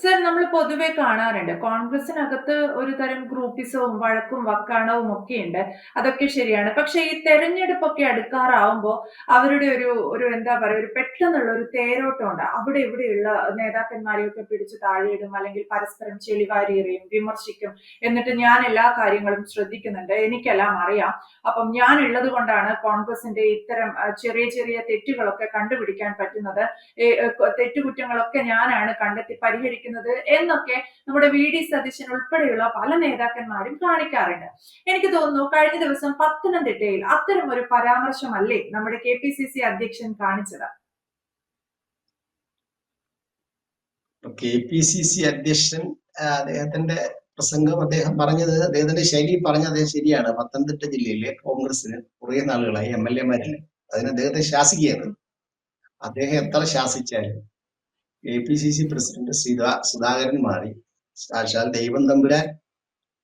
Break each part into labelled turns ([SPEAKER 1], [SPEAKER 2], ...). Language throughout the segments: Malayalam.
[SPEAKER 1] സർ നമ്മൾ പൊതുവെ കാണാറുണ്ട്. കോൺഗ്രസിനകത്ത് ഒരു തരം ഗ്രൂപ്പിസവും വഴക്കും വക്കാണവും ഒക്കെ ഉണ്ട് അതൊക്കെ ശരിയാണ്. പക്ഷെ ഈ തെരഞ്ഞെടുപ്പൊക്കെ അടുക്കാറാവുമ്പോൾ അവരുടെ ഒരു ഒരു എന്താ പറയുക ഒരു പെട്ടെന്നുള്ള ഒരു തേരോട്ടം ഉണ്ട് അവിടെ ഇവിടെയുള്ള നേതാക്കന്മാരെയൊക്കെ പിടിച്ച് താഴെയിടും അല്ലെങ്കിൽ പരസ്പരം ചെളിവാരി എറിയും വിമർശിക്കും. എന്നിട്ട് ഞാൻ എല്ലാ കാര്യങ്ങളും ശ്രദ്ധിക്കുന്നുണ്ട്. എനിക്കെല്ലാം അറിയാം. അപ്പം ഞാൻ ഉള്ളത് കൊണ്ടാണ് കോൺഗ്രസിന്റെ ഇത്തരം ചെറിയ ചെറിയ തെറ്റുകളൊക്കെ കണ്ടുപിടിക്കാൻ പറ്റുന്നത്. തെറ്റുകുറ്റങ്ങളൊക്കെ ഞാനാണ് കണ്ടെത്തി പരിഹരിക്കുന്നത് എന്നൊക്കെ നമ്മുടെ വി ഡി സതീശൻ ഉൾപ്പെടെയുള്ള പല നേതാക്കന്മാരും കാണിക്കാറുണ്ട്. എനിക്ക് തോന്നുന്നു കഴിഞ്ഞ ദിവസം പത്തനംതിട്ടയിൽ അത്തരം ഒരു പരാമർശമല്ലേ നമ്മുടെ കെ പി സി സി അധ്യക്ഷൻ കാണിച്ചത്?
[SPEAKER 2] കെ പി സി സി അധ്യക്ഷൻ അദ്ദേഹത്തിന്റെ പ്രസംഗം അദ്ദേഹം പറഞ്ഞത് അദ്ദേഹത്തിന്റെ ശൈലി പറഞ്ഞ അദ്ദേഹം ശരിയാണ്. പത്തനംതിട്ട ജില്ലയിലെ കോൺഗ്രസിന് കുറെ നാളുകളായി എം എൽ എമാരില്ല? അതിന് അദ്ദേഹത്തെ ശാസിക്കുകയാണ് അദ്ദേഹം എത്ര ശാസിച്ചാലും K P C C president Sudha Sudhakaran മാറി. സാക്ഷാൽ ദൈവം തമ്പുരാൻ.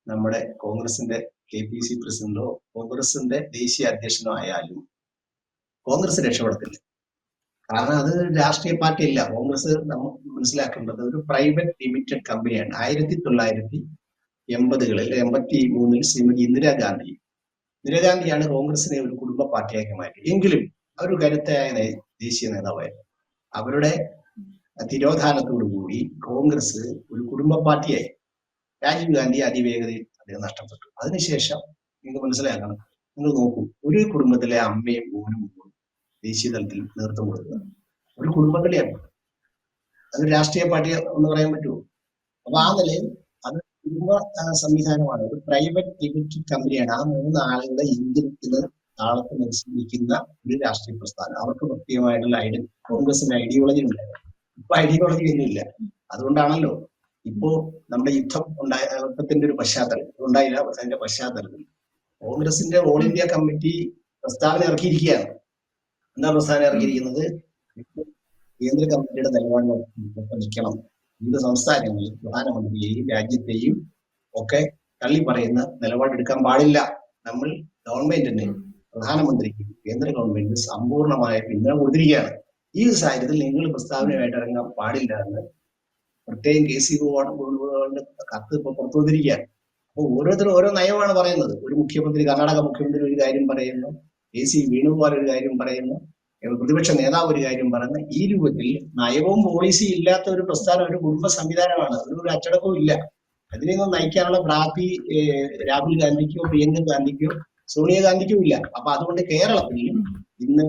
[SPEAKER 2] നമ്മുടെ കോൺഗ്രസിന്റെ കെ പി സി പ്രസിഡന്റോ കോൺഗ്രസിന്റെ ദേശീയ അധ്യക്ഷനോ ആയാലും കോൺഗ്രസ് രക്ഷപ്പെടത്തില്ല. കാരണം അത് രാഷ്ട്രീയ പാർട്ടി അല്ല കോൺഗ്രസ് നമ്മൾ മനസ്സിലാക്കേണ്ടത് ഒരു പ്രൈവറ്റ് ലിമിറ്റഡ് കമ്പനിയാണ് ആയിരത്തി തൊള്ളായിരത്തി എൺപതുകളിൽ എൺപത്തി മൂന്നിൽ ശ്രീമതി ഇന്ദിരാഗാന്ധി. ഇന്ദിരാഗാന്ധിയാണ് കോൺഗ്രസിനെ ഒരു കുടുംബ പാർട്ടിയാക്കി മാറ്റി എങ്കിലും അവർ കരുത്തായ നേ- ദേശീയ നേതാവായിരുന്നു. അവരുടെ തിരോധാനത്തോടുകൂടി കോൺഗ്രസ് ഒരു കുടുംബ പാർട്ടിയായി രാജീവ് ഗാന്ധി അതിവേഗതയിൽ അദ്ദേഹം നഷ്ടപ്പെട്ടു. അതിനുശേഷം നിങ്ങൾക്ക് മനസ്സിലാക്കണം നിങ്ങൾ നോക്കൂ ഒരു കുടുംബത്തിലെ അമ്മയും മോനും ദേശീയ തലത്തിൽ നേതൃത്വം കൊടുക്കുക ഒരു കുടുംബത്തിലെയാണ്. അത് രാഷ്ട്രീയ പാർട്ടി എന്ന് പറയാൻ പറ്റുമോ? അപ്പൊ ആ നിലയിൽ അത് കുടുംബ സംവിധാനമാണ്. ഒരു പ്രൈവറ്റ് ലിമിറ്റഡ് കമ്പനിയാണ്. ആ മൂന്ന് ആളുകളുടെ ഇന്ധനത്തിന് താളത്തിനനുസരിക്കുന്ന ഒരു രാഷ്ട്രീയ പ്രസ്ഥാനം. അവർക്ക് പ്രത്യേകമായിട്ടുള്ള ഐഡിയ കോൺഗ്രസിന് ഐഡിയോളജി ഉണ്ടായിരുന്നു. ഐഡിയോളജി ഒന്നുമില്ല അതുകൊണ്ടാണല്ലോ ഇപ്പോ നമ്മുടെ യുദ്ധം ഉണ്ടായ യുദ്ധത്തിന്റെ ഒരു പശ്ചാത്തലം. ഉണ്ടായില്ല അതിന്റെ പശ്ചാത്തലത്തിൽ കോൺഗ്രസിന്റെ ഓൾ ഇന്ത്യ കമ്മിറ്റി പ്രസ്താവന ഇറക്കിയിരിക്കുകയാണ്. എന്താ പ്രസ്താവന ഇറക്കിയിരിക്കുന്നത്? കേന്ദ്ര കമ്മിറ്റിയുടെ നിലപാട് നിൽക്കണം വിവിധ സംസ്ഥാനങ്ങളിൽ പ്രധാനമന്ത്രിയെയും രാജ്യത്തെയും ഒക്കെ തള്ളി പറയുന്ന നിലപാടെടുക്കാൻ പാടില്ല. നമ്മൾ ഗവൺമെന്റിന് പ്രധാനമന്ത്രിക്ക് കേന്ദ്ര ഗവൺമെന്റിന് സമ്പൂർണമായ പിന്തുണ കൊടുത്തിരിക്കുകയാണ്. ഈ സാഹചര്യത്തിൽ നിങ്ങൾ പ്രസ്താവനയായിട്ട് ഇറങ്ങാൻ പാടില്ല എന്ന് പ്രത്യേകം കെ സി വേണുഗോപാലിന്റെ കത്ത് ഇപ്പൊ പുറത്തു വന്നിരിക്കുകയാണ്. അപ്പൊ ഓരോരുത്തരും ഓരോ നയമാണ് പറയുന്നത്. ഒരു മുഖ്യമന്ത്രി കർണാടക മുഖ്യമന്ത്രി ഒരു കാര്യം പറയുന്നു കെ സി വേണുഗോപാൽ ഒരു കാര്യം പറയുന്നു പ്രതിപക്ഷ നേതാവ് ഒരു കാര്യം പറയുന്നു. ഈ രൂപത്തിൽ നയവും പോളിസിയും ഇല്ലാത്ത ഒരു പ്രസ്ഥാനം ഒരു കുടുംബ സംവിധാനമാണ്. ഒരു അച്ചടക്കവും ഇല്ല. അതിനെയൊന്നും നയിക്കാനുള്ള പ്രാപ്തി രാഹുൽ ഗാന്ധിക്കോ പ്രിയങ്ക ഗാന്ധിക്കോ സോണിയാഗാന്ധിക്കോ ഇല്ല. അപ്പൊ അതുകൊണ്ട് കേരളത്തിൽ ഇന്ന്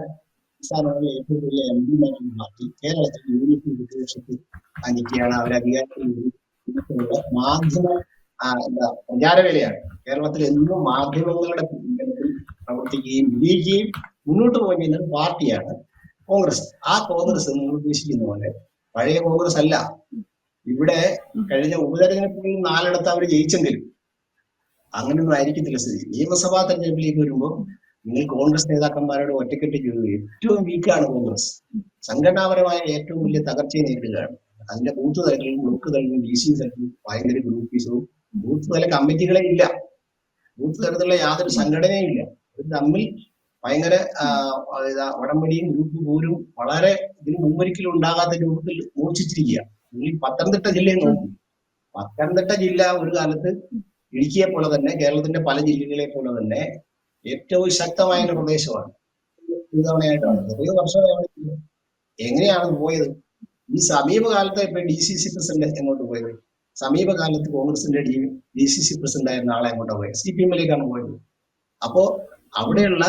[SPEAKER 2] സംസ്ഥാനങ്ങളിലെ ഏറ്റവും വലിയ എം പിമാരുടെ പാർട്ടി കേരളത്തിൽ യു ഡി എഫ് പ്രതിപക്ഷത്തിൽ അനിക്കുകയാണ് അവർ അധികാരത്തിൽ മാധ്യമ എന്താ പ്രചാരവേലയാണ്. കേരളത്തിൽ എന്നും മാധ്യമങ്ങളുടെ പ്രവർത്തിക്കുകയും വിജയിക്കുകയും മുന്നോട്ട് പോകുന്ന പാർട്ടിയാണ് കോൺഗ്രസ്. ആ കോൺഗ്രസ് നിങ്ങൾ ഉദ്ദേശിക്കുന്ന പോലെ പഴയ കോൺഗ്രസ് അല്ല. ഇവിടെ കഴിഞ്ഞ ഉപതെരഞ്ഞെടുപ്പിൽ നാലിടത്ത് അവർ ജയിച്ചെങ്കിലും അങ്ങനെയൊന്നും ആയിരിക്കത്തില്ല സ്ഥിതി. നിയമസഭാ തെരഞ്ഞെടുപ്പിലേക്ക് വരുമ്പോൾ നിങ്ങൾ കോൺഗ്രസ് നേതാക്കന്മാരോട് ഒറ്റക്കെട്ട് ചെയ്തു ഏറ്റവും വീക്കാണ് കോൺഗ്രസ്. സംഘടനാപരമായ ഏറ്റവും വലിയ തകർച്ചയെ നേരിടുകയാണ്. അതിന്റെ ബൂത്ത് തലങ്ങളിലും ബ്ലോക്ക് തലങ്ങളിലും ഡി സി തലത്തിലും ഭയങ്കര ഗ്രൂപ്പീസവും ബൂത്ത് തല കമ്മിറ്റികളെ ഇല്ല. ബൂത്ത് തലത്തിലുള്ള യാതൊരു സംഘടനയും ഇല്ല. ഇത് തമ്മിൽ ഭയങ്കര ഉടമ്പടിയും ഗ്രൂപ്പ് പോരും വളരെ ഇതിന് മുമ്പൊരിക്കലും ഉണ്ടാകാത്ത രൂപത്തിൽ മൂർച്ഛിച്ചിരിക്കുക നിങ്ങൾ ഈ പത്തനംതിട്ട ജില്ലയിൽ നോക്കി. പത്തനംതിട്ട ജില്ല ഒരു കാലത്ത് ഇടുക്കിയെ പോലെ തന്നെ കേരളത്തിന്റെ പല ജില്ലകളെ പോലെ തന്നെ ഏറ്റവും ശക്തമായ ഒരു പ്രദേശമാണ് ഇത്തവണയായിട്ടാണ്. എത്രയോ വർഷമായാണ്. എങ്ങനെയാണ് പോയത്? ഈ സമീപകാലത്ത് ഇപ്പൊ ഡി സി സി പ്രസിഡന്റ് എങ്ങോട്ട് പോയത്? സമീപകാലത്ത് കോൺഗ്രസിന്റെ D D C C president ആയിരുന്ന ആളെ എങ്ങോട്ടാണ് പോയത്? സി പി എമ്മിലേക്കാണ് പോയത്. അപ്പോ അവിടെയുള്ള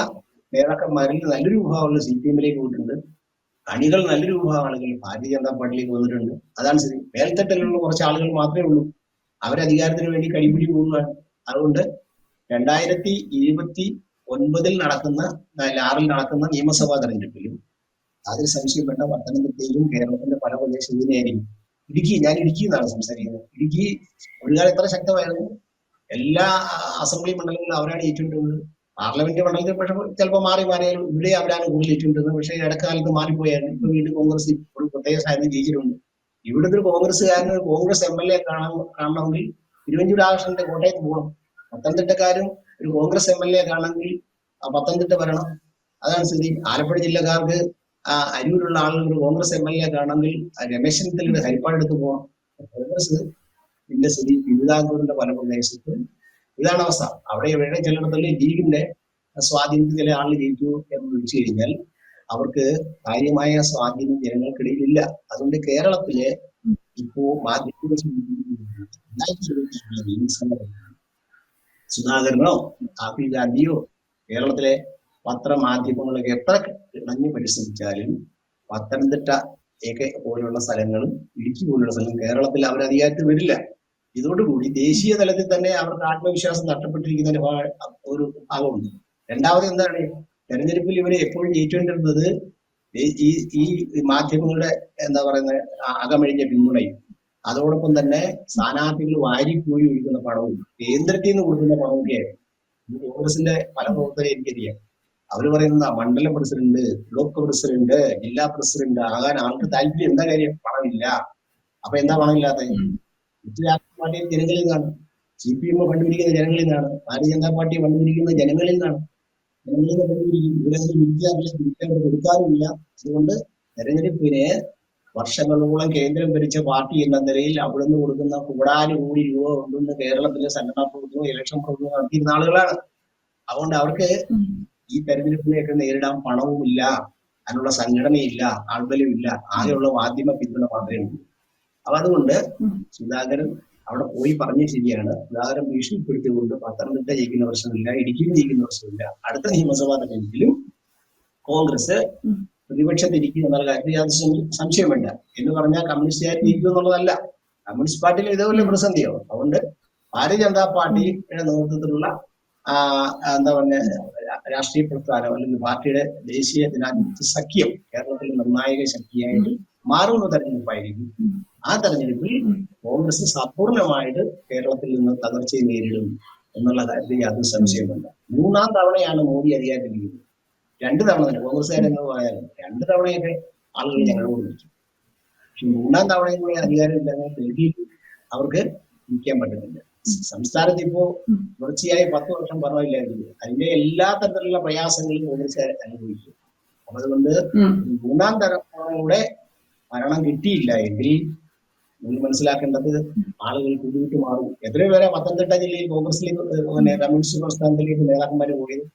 [SPEAKER 2] നേതാക്കന്മാരിൽ നല്ലൊരു വിഭാഗങ്ങൾ സി പി എമ്മിലേക്ക് പോയിട്ടുണ്ട്. അണികൾ നല്ലൊരു വിഭാഗം ആളുകൾ ഭാരതീയ ജനതാ പാർട്ടിയിലേക്ക് വന്നിട്ടുണ്ട്. അതാണ് ശരി മേൽത്തട്ടിലുള്ള കുറച്ച് ആളുകൾ മാത്രമേ ഉള്ളൂ. അവരധികാരത്തിന് വേണ്ടി കടിപിടി പോകുന്നതാണ്. അതുകൊണ്ട് രണ്ടായിരത്തി ഇരുപത്തി ഒൻപതിൽ നടക്കുന്ന ആറിൽ നടക്കുന്ന നിയമസഭാ തെരഞ്ഞെടുപ്പിലും അതിൽ സംശയം വേണ്ട പത്തനംതിട്ടയിലും കേരളത്തിന്റെ പല പ്രദേശം തന്നെയായിരിക്കും ഇടുക്കി ഞാൻ ഇടുക്കി എന്നാണ് സംസാരിക്കുന്നത്. ഇടുക്കി ഒരു കാലം എത്ര ശക്തമായിരുന്നു? എല്ലാ അസംബ്ലി മണ്ഡലങ്ങളിലും അവരാണ് ഏറ്റുകൊണ്ടിരുന്നത്. പാർലമെന്റ് മണ്ഡലത്തിൽ പക്ഷെ ചിലപ്പോൾ മാറി മാറിയാലും ഇവിടെ അവരാണ് കൂടുതൽ ഏറ്റുകൊണ്ടിരുന്നത്. പക്ഷേ ഇടക്കാലത്ത് മാറിപ്പോയായിരുന്നു ഇപ്പൊ വീണ്ടും കോൺഗ്രസ് ഒരു പ്രത്യേക സാഹചര്യം ജയിച്ചിട്ടുണ്ട്. ഇവിടുത്തെ ഒരു കോൺഗ്രസ് എം എൽ എ കാണാൻ കാണണമെങ്കിൽ തിരുവഞ്ചൂർ ആകർഷണന്റെ കോട്ടയത്ത് പോകണം. പത്തനംതിട്ടക്കാരും ഒരു കോൺഗ്രസ് എം എൽ എ ആണെങ്കിൽ പത്തനംതിട്ട വരണം. അതാണ് സ്ഥിതി. ആലപ്പുഴ ജില്ലക്കാർക്ക് അരൂരുള്ള ആളുകൾ ഒരു കോൺഗ്രസ് എം എൽ എ ആണെങ്കിൽ ആ രമേശ് ചെന്നിത്തലയുടെ ഹരിപ്പാടെടുത്ത് പോകണം. കോൺഗ്രസ് ഇതിന്റെ സ്ഥിതി തിരുവിതാംകൂറിന്റെ പല പ്രദേശത്ത് ഇതാണ് അവസ്ഥ. അവിടെ എവിടെ ചിലയിടത്തുള്ള ലീഗിന്റെ സ്വാധീനത്തിൽ ചില ആളുകൾ ജയിച്ചു എന്ന് വിളിച്ചു കഴിഞ്ഞാൽ അവർക്ക് കാര്യമായ സ്വാധീനം ജനങ്ങൾക്കിടയിൽ ഇല്ല അതുകൊണ്ട് കേരളത്തിലെ ഇപ്പോ മാധ്യമ സുധാകരനോ രാഹുൽ ഗാന്ധിയോ കേരളത്തിലെ പത്രമാധ്യമങ്ങളൊക്കെ എത്ര ഇണങ്ങി പരിശ്രമിച്ചാലും പത്തനംതിട്ട ഒക്കെ പോലുള്ള സ്ഥലങ്ങളും ഇടുക്കി പോലുള്ള സ്ഥലങ്ങളും കേരളത്തിൽ അവർ അധികാരത്തിൽ വരില്ല. ഇതോടുകൂടി ദേശീയ തലത്തിൽ തന്നെ അവർക്ക് ആത്മവിശ്വാസം നഷ്ടപ്പെട്ടിരിക്കുന്ന ഒരു ഭാഗമുണ്ട്. രണ്ടാമത് എന്താണ്? തെരഞ്ഞെടുപ്പിൽ ഇവരെ എപ്പോഴും ജയിച്ചുകൊണ്ടിരുന്നത് ഈ- ഈ മാധ്യമങ്ങളുടെ എന്താ പറയുന്നത് അകമഴിഞ്ഞ പിന്തുണയും അതോടൊപ്പം തന്നെ സ്ഥാനാർത്ഥികൾ വാരിക്കൂരി ഒഴിക്കുന്ന പണവും കേന്ദ്രത്തിൽ നിന്ന് കൊടുക്കുന്ന ഒക്കെയായിരുന്നു കോൺഗ്രസിന്റെ പല പ്രവർത്തകരെ എനിക്കറിയാം അവർ പറയുന്ന മണ്ഡല പ്രസിഡന്റ് ബ്ലോക്ക് പ്രസിഡന്റ് ജില്ലാ പ്രസിഡന്റ് ആകാൻ ആൾക്ക് താല്പര്യം എന്താ കാര്യം? പണമില്ല. അപ്പൊ എന്താ പണമില്ലാത്ത? മറ്റു രാഷ്ട്രീയ പാർട്ടിയെ ജനങ്ങളിൽ നിന്നാണ്. സി പി എം കണ്ടുപിടിക്കുന്ന ജനങ്ങളിൽ നിന്നാണ്. ഭാരതീയ ജനതാ പാർട്ടി കണ്ടുപിടിക്കുന്ന ജനങ്ങളിൽ നിന്നാണ്. ജനങ്ങളിൽ നിന്ന് കണ്ടുപിടിക്കും. ഇവരെ വിദ്യാഭ്യാസം കൊടുക്കാറില്ല കൊടുക്കാറുമില്ല. അതുകൊണ്ട് തെരഞ്ഞെടുപ്പിന് വർഷങ്ങളോളം കേന്ദ്രം ഭരിച്ച പാർട്ടി എന്ന നിലയിൽ അവിടുന്ന് കൊടുക്കുന്ന കൂടാനും കോടി രൂപ കൊണ്ടുവന്ന് കേരളത്തിലെ സംഘടനാ പ്രവർത്തനവും ഇലക്ഷൻ പ്രവർത്തനവും നടത്തിയിരുന്ന ആളുകളാണ് അതുകൊണ്ട് അവർക്ക് ഈ തെരഞ്ഞെടുപ്പിനെയൊക്കെ നേരിടാൻ പണവുമില്ല അതിനുള്ള സംഘടനയില്ല ആൾബലമില്ല ആകെയുള്ള മാധ്യമ പിന്തുണ മാത്രമേ ഉള്ളൂ അപ്പൊ അതുകൊണ്ട് സുധാകരൻ അവിടെ പോയി പറഞ്ഞ ശരിയാണ് സുധാകരൻ ഭീഷണിപ്പെടുത്തിക്കൊണ്ട് പത്തനംതിട്ട ജയിക്കുന്ന പ്രശ്നമില്ല ഇടുക്കിയിൽ ജയിക്കുന്ന പ്രശ്നമില്ല അടുത്ത നിയമസഭാ തെരഞ്ഞെടുപ്പിലും കോൺഗ്രസ്. പ്രതിപക്ഷത്തിരിക്കും എന്നുള്ള കാര്യത്തിൽ യാതൊരു സംശയം എന്ന് പറഞ്ഞാൽ കമ്മ്യൂണിസ്റ്റുകാർ ഇരിക്കും എന്നുള്ളതല്ല കമ്മ്യൂണിസ്റ്റ് പാർട്ടിയിൽ ഇതേപോലെ പ്രതിസന്ധിയോ അതുകൊണ്ട് ഭാരതീയ ജനതാ പാർട്ടിയുടെ നേതൃത്വത്തിലുള്ള എന്താ പറഞ്ഞ രാഷ്ട്രീയ പ്രസ്ഥാനം അല്ലെങ്കിൽ പാർട്ടിയുടെ ദേശീയ ജനാധിപത്യ സഖ്യം കേരളത്തിൽ നിർണായക ശക്തിയായിട്ട് മാറുന്ന തെരഞ്ഞെടുപ്പായിരിക്കും. ആ തെരഞ്ഞെടുപ്പിൽ. കോൺഗ്രസ് സമ്പൂർണമായിട്ട് കേരളത്തിൽ നിന്ന് തകർച്ചയെ നേരിടും എന്നുള്ള കാര്യത്തിൽ യാതൊരു സംശയമില്ല മൂന്നാം തവണയാണ് മോദി അധികാരത്തിലിരിക്കുന്നത് രണ്ട് തവണ തന്നെ കോൺഗ്രസ്സുകാരെന്ന് പറയാനും രണ്ട് തവണയൊക്കെ ആളുകൾ ഞങ്ങളോട് വിളിച്ചു. പക്ഷെ മൂന്നാം തവണയും കൂടെ ഇല്ലാതെ ഡൽഹിയിൽ അവർക്ക് ഇരിക്കാൻ പറ്റുന്നില്ല. സംസ്ഥാനത്ത് ഇപ്പോ. തുടർച്ചയായി പത്ത് വർഷം പറഞ്ഞില്ലായിരുന്നു. അതിന്റെ എല്ലാ തരത്തിലുള്ള പ്രയാസങ്ങളും കോൺഗ്രസ്സുകാർ അനുഭവിച്ചു. അപ്പൊ അതുകൊണ്ട് മൂന്നാം തവണയുടെ ഭരണം കിട്ടിയില്ല എങ്കിൽ നിങ്ങൾ മനസ്സിലാക്കേണ്ടത് ആളുകൾ കുടിവിട്ട് മാറും. എത്രയോ പേരെ പത്തനംതിട്ട ജില്ലയിൽ കോൺഗ്രസിലേക്ക് പിന്നെ കമ്മ്യൂണിസ്റ്റ് പ്രസ്ഥാനത്തിലേക്ക് നേതാക്കന്മാർ പോയത്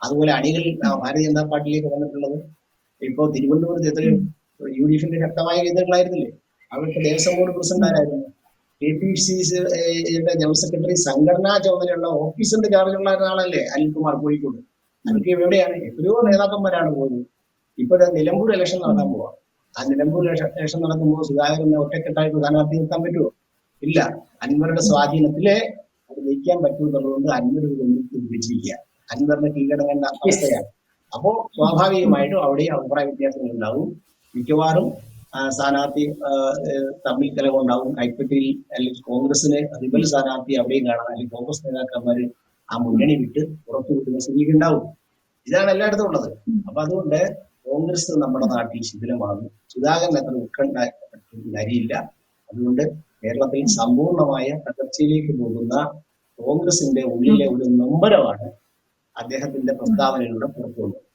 [SPEAKER 2] അതുപോലെ അണികൾ ഭാരതീയ ജനതാ പാർട്ടിയിലേക്ക് വന്നിട്ടുള്ളത് ഇപ്പോ തിരുവനന്തപുരത്ത് എത്രയും യു ഡി എഫിന്റെ ശക്തമായ കേന്ദ്രങ്ങളായിരുന്നില്ലേ അവർക്ക് ദേവസ്വം ബോർഡ് പ്രസിഡന്റ് ആരായിരുന്നു? K P C C general secretary സംഘടനാ ചുമതലയുള്ള ഓഫീസിന്റെ ചാർജുള്ള ആളല്ലേ അനിൽകുമാർ കോഴിക്കോട്. അവർക്ക് എവിടെയാണ്? എത്രയോ നേതാക്കന്മാരാണ് പോയത്. ഇപ്പൊ നിലമ്പൂർ ഇലക്ഷൻ നടത്താൻ പോവാ. ആ നിലമ്പൂർ ഇലക്ഷൻ നടക്കുമ്പോൾ സുധാകരനെ ഒറ്റക്കെട്ടായിട്ട് സ്ഥാനാർത്ഥി നിർത്താൻ പറ്റുമോ ഇല്ല. അൻവറുടെ സ്വാധീനത്തിലെ അത് നയിക്കാൻ പറ്റുമെന്നുള്ളതുകൊണ്ട് അൻവർ വിജയിക്കുക അൻവറിന് കീഴടങ്ങേണ്ട അവസ്ഥയാണ്. അപ്പോ സ്വാഭാവികമായിട്ടും അവിടെ അഭിപ്രായ വ്യത്യാസങ്ങൾ ഉണ്ടാവും. മിക്കവാറും സ്ഥാനാർത്ഥി തമ്മിൽ കലവുണ്ടാവും കൈപ്പറ്റിയിൽ അല്ലെങ്കിൽ കോൺഗ്രസിന് റിബൽ സ്ഥാനാർത്ഥി അവിടെയും കാണാം അല്ലെങ്കിൽ കോൺഗ്രസ് നേതാക്കന്മാര് ആ മുന്നണി വിട്ട് പുറത്തു വിട്ടുന്ന സ്ഥിതിക്ക് ഉണ്ടാവും. ഇതാണ് എല്ലായിടത്തും ഉള്ളത്. അപ്പൊ അതുകൊണ്ട് കോൺഗ്രസ് നമ്മുടെ നാട്ടിൽ ശിഥിലമാണ്. സുധാകരൻ അത്ര ഉത്കണ്ഠ കാര്യമില്ല അതുകൊണ്ട് കേരളത്തിൽ സമ്പൂർണമായ തകർച്ചയിലേക്ക് പോകുന്ന കോൺഗ്രസിന്റെ ഉള്ളിലെ ഒരു നൊമ്പരമാണ് അദ്ദേഹത്തിന്റെ പ്രസ്താവനയിലൂടെ പുറത്തു വന്നത്